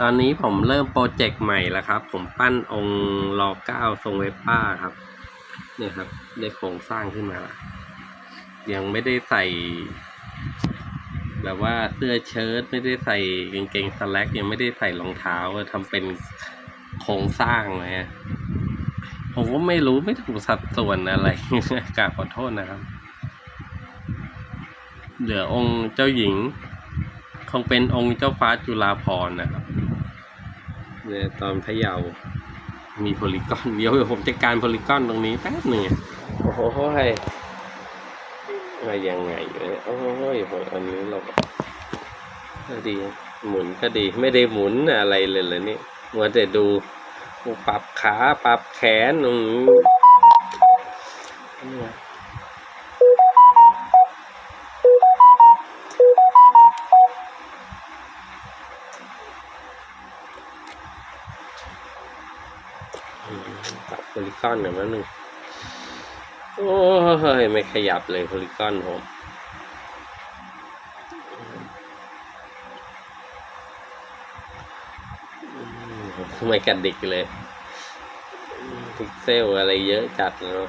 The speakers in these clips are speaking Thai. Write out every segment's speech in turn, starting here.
ตอนนี้ผมเริ่มโปรเจกต์ใหม่แล้วครับ ผมปั้นองค์รอเก้าทรงเวปป้าครับ เนี่ยครับได้โครงสร้างขึ้นมาละยังไม่ได้ใส่ แบบว่าเสื้อเชิ้ตไม่ได้ใส่กางเกงสแล็กยังไม่ได้ใส่รองเท้าทำเป็นโครงสร้างเลยผมก็ไม่รู้ไม่ถูกสัดส่วนอะไรกราบขอโทษนะครับ เหลือองค์เจ้าหญิง คงเป็นองค์เจ้าฟ้าจุฬาภรณ์นะครับ เนี่ยตอนพะเยา มีโพลิกอนเดี๋ยวผมจัดการโพลิกอนตรงนี้แป๊บหนึ่งโอ้โหมายังไงอยู่เนี่ยโอ้ยโหอันนี้เราก็ดี หมุนก็ดี ไม่ได้หมุนอะไรเลยเลยนี่มัวแต่ดูปรับขาปรับแขนอืม ปรับโพลิกอนหน่อยมั้งหนึ่งโอ้ยไม่ขยับเลยโพลิกอนผมอืมไม่กระดิกเลยพิกเซลอะไรเยอะจัดเนาะ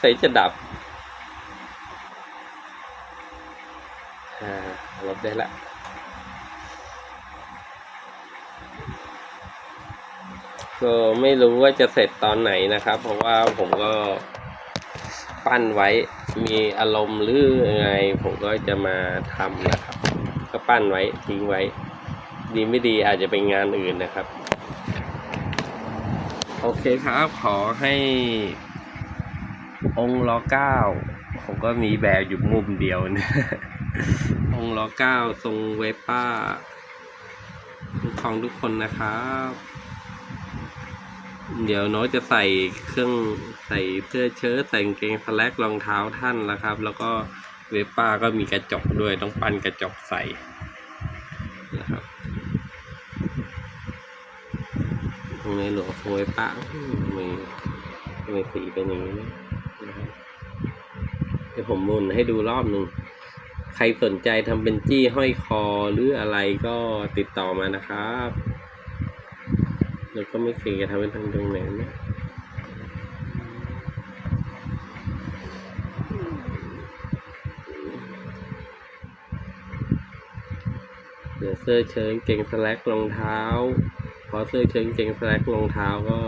ใส่จะดับอ่าลบได้ละ ก็ไม่รู้ว่าจะเสร็จตอนไหนนะครับ เพราะว่าผมก็ปั้นไว้มีอารมณ์หรือยังไง ผมก็จะมาทำนะครับ ก็ปั้นไว้ทิ้งไว้ ดีไม่ดีอาจจะเป็นงานอื่นนะครับ โอเคครับขอให้องค์รอเก้าผมก็มีแบบอยู่มุมเดียวนะ องค์รอเก้าทรงเวปป้าคุ้มครองทุกคนนะครับ เดี๋ยวน้ตจะใส่เครื่องใส่เสื้อเชิ้ตใส่กางเกงสแลกรองเท้าท่านแล้วครับ แล้วก็เวป้าก็มีกระจกด้วยต้องปั้นกระจกใส่นะครับตรงนี้หลวงโวยป้ามมีมีสีเป็นอย่างนี้นะครับเดี๋ยวผมมุนให้ดูรอบหนึ่งใครสนใจทำเป็นจี้ห้อยคอหรืออะไรก็ติดต่อมานะครับ แล้วก็ไม่เคยจะทำเป็นทางตรงไหนเนี่ยเดี๋ยวเสื้อเชิ้ตเก่งสแล็กรองเท้า พอเสื้อเชิ้ตเก่งสแล็กรองเท้าก็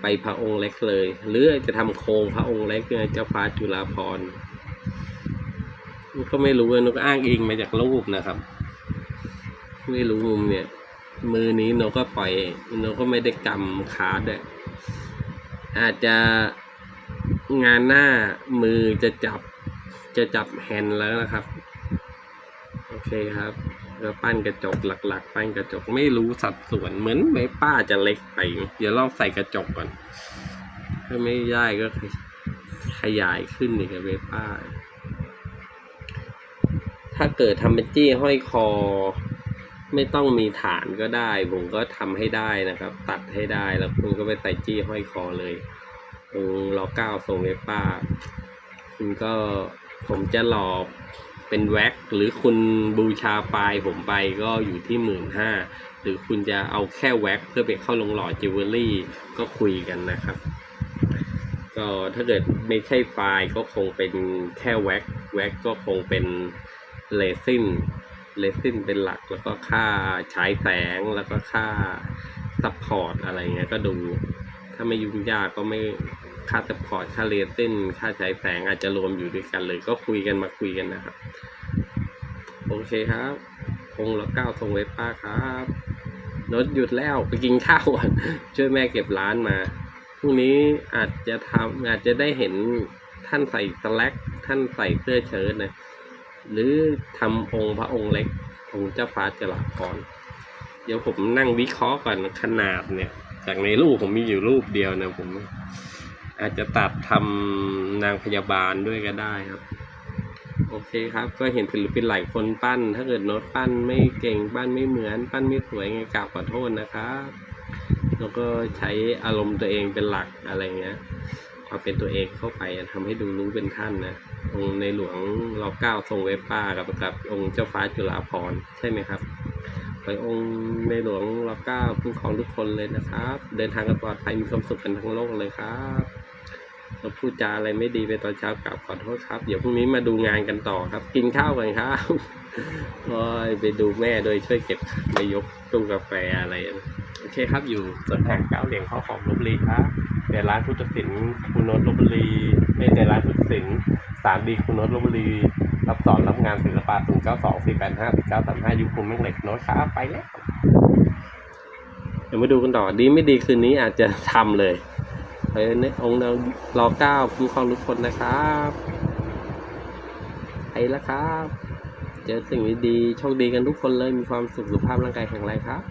ไปพระองค์เล็กเลย หรือจะทำโครงพระองค์เล็กเนี่ยเจ้าฟ้าจุฬาภรณ์ก็ไม่รู้เลยนกอ้างอิงมาจากรูปนะครับ ไม่รู้มุมเนี่ย มือนี้โนก็ปล่อยโนก็ไม่ได้กำคาดด้วยอาจจะงานหน้ามือจะจับจะจับแฮนด์แล้วนะครับ โอเคครับแล้วปั้นกระจกหลัก ๆ ปั้นกระจกไม่รู้สัดส่วนเหมือนไม่ป้าจะเล็กไป เดี๋ยวลองใส่กระจกก่อน ถ้าไม่ได้ก็ขยายขึ้นอีกกับเวป้า ถ้าเกิดทำเป็นจี้ห้อยคอ ไม่ต้องมีฐานก็ได้ ผมก็ทำให้ได้นะครับ ตัดให้ได้แล้วคุณก็ไปใส่จี้ห้อยคอเลยตรงล้อเก้าทรงเวป้าคุณก็ผมจะหลอกเป็นแว็กหรือคุณบูชาปลายผมไปก็อยู่ที่หมื่นห้าหรือคุณจะเอาแค่แว็กเพื่อไปเข้าลงหล่อจิวเวลรี่ก็คุยกันนะครับ ก็ถ้าเกิดไม่ใช่ไฟล์ก็คงเป็นแค่แว็กแว็กก็คงเป็นเลซิน เลซินเป็นหลัก แล้วก็ค่าฉายแสงแล้วก็ค่าซัพพอร์ตอะไรเงี้ยก็ดู ถ้าไม่ยุ่งยากก็ไม่ค่าซัพพอร์ตค่าเลซินค่าฉายแสงอาจจะรวมอยู่ด้วยกันเลยก็คุยกันมาคุยกันนะครับ โอเคครับคงละเก้าทรงเวป้าครับรถหยุดแล้วไปกินข้าวก่อนช่วยแม่เก็บร้านมาพรุ่งนี้อาจจะทำอาจจะได้เห็นท่านใส่สแล็กท่านใส่เสื้อเชิ้ตนะ หรือทำองค์พระองค์เล็กองค์เจ้าฟ้าจราพรเดี๋ยวผมนั่งวิเคราะห์ก่อนขนาดเนี่ย จากในรูปผมมีอยู่รูปเดียวนะผม อาจจะตัดทำนางพยาบาลด้วยก็ได้ครับ โอเคครับ ก็เห็นศิลปินหลายคนปั้น ถ้าเกิดโน้ตปั้นไม่เก่งปั้นไม่เหมือน ปั้นไม่สวยไงกราบขอโทษนะครับแล้วก็ใช้อารมณ์ตัวเองเป็นหลักอะไรเงี้ยความเป็นตัวเองเข้าไปทำให้ดูรู้เป็นท่านนะ องค์ในหลวงรอเก้าทรงเวป้ากับกับองค์เจ้าฟ้าจุฬาภรณ์ใช่ไหมครับขอให้องค์ในหลวงรอเก้าคุ้มครองทุกคนเลยนะครับ เดินทางกันปลอดภัยมีความสุขกันทั้งโลกเลยครับเราพูดจาอะไรไม่ดีไปตอนเช้ากลับขอโทษครับ เดี๋ยวพรุ่งนี้มาดูงานกันต่อครับ กินข้าวกันครับโอ้ยไปดูแม่โดยช่วยเก็บมายกตู้กาแฟอะไรนะ โอเคครับอยู่สวนแห่งเก้าเหลียงข้าวของลบบุรีครับในร้านพุทธศิลป์คุณโนตลบบุรีไม่ในร้านพุทธศิลป์สามดีคุณโนตลบบุรี รับสอนรับงานศิลปะ0 9 2 4 8 5 4 9 3 5ยุคภูมิแม่งเหล็กโน้ตครับไปแล้วเดี๋ยวมาดูกันต่อดีไม่ดีคืนนี้อาจจะทำเลยไปเนี่ยองค์เรารอเก้าคุ้มครองทุกคนนะครับไปแล้วครับ เจอสิ่งดีๆโชคดีกันทุกคนเลยมีความสุขสุขภาพร่างกายแข็งแรงครับ